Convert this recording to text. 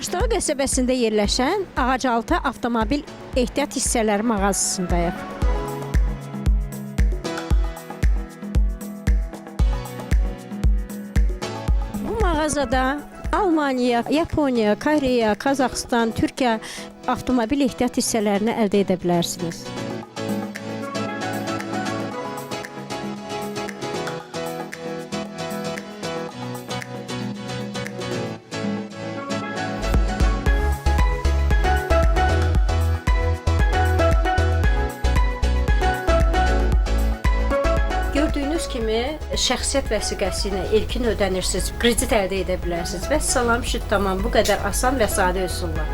Başdağı qəsəbəsində yerləşən Ağacaltı avtomobil ehtiyat hissələri mağazasındayıq. Bu mağazada Almaniya, Yaponiya, Koreya, Qazaxıstan, Türkiyə avtomobil ehtiyat hissələrini əldə edə bilərsiniz. Gördüyünüz kimi şəxsiyyət vəsiqəsi ilə ilkin ödənirsiniz, kredit əldə edə bilərsiniz. Və salam şüd tamam bu qədər asan və sadə üsulla.